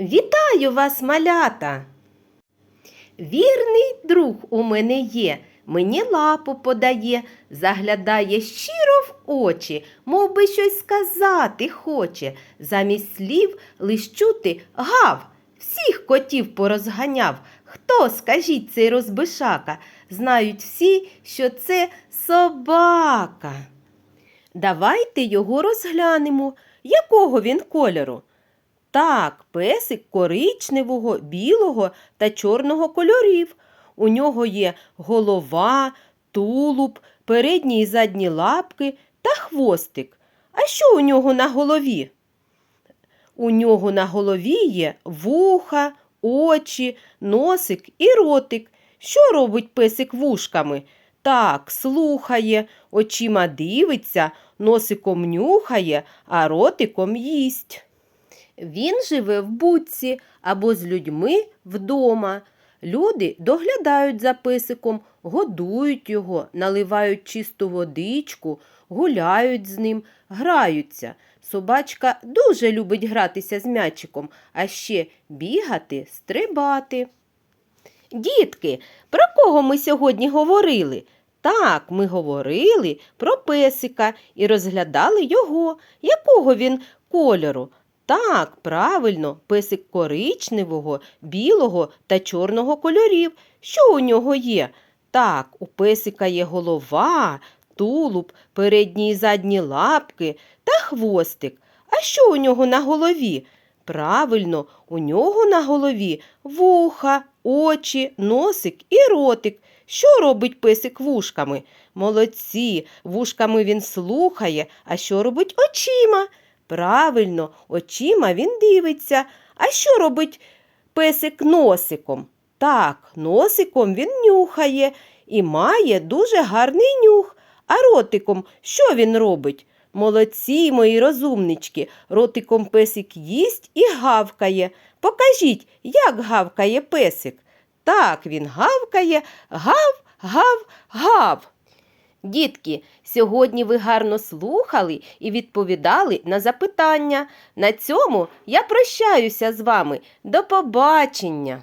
Вітаю вас, малята! Вірний друг у мене є, мені лапу подає, заглядає щиро в очі, мов би щось сказати хоче. Замість слів лиш чути гав, всіх котів порозганяв. Хто, скажіть, цей розбишака? Знають всі, що це собака. Давайте його розглянемо, якого він кольору. Так, песик коричневого, білого та чорного кольорів. У нього є голова, тулуб, передні і задні лапки та хвостик. А що у нього на голові? У нього на голові є вуха, очі, носик і ротик. Що робить песик вушками? Так, слухає, очима дивиться, носиком нюхає, а ротиком їсть. Він живе в будці або з людьми вдома. Люди доглядають за песиком, годують його, наливають чисту водичку, гуляють з ним, граються. Собачка дуже любить гратися з м'ячиком, а ще бігати, стрибати. Дітки, про кого ми сьогодні говорили? Так, ми говорили про песика і розглядали його, якого він кольору. Так, правильно, песик коричневого, білого та чорного кольорів. Що у нього є? Так, у песика є голова, тулуб, передні і задні лапки та хвостик. А що у нього на голові? Правильно, у нього на голові вуха, очі, носик і ротик. Що робить песик вушками? Молодці, вушками він слухає, а що робить очима? Правильно, очима він дивиться. А що робить песик носиком? Так, носиком він нюхає і має дуже гарний нюх. А ротиком що він робить? Молодці, мої розумнички, ротиком песик їсть і гавкає. Покажіть, як гавкає песик. Так, він гавкає, гав, гав, гав. Дітки, сьогодні ви гарно слухали і відповідали на запитання. На цьому я прощаюся з вами. До побачення!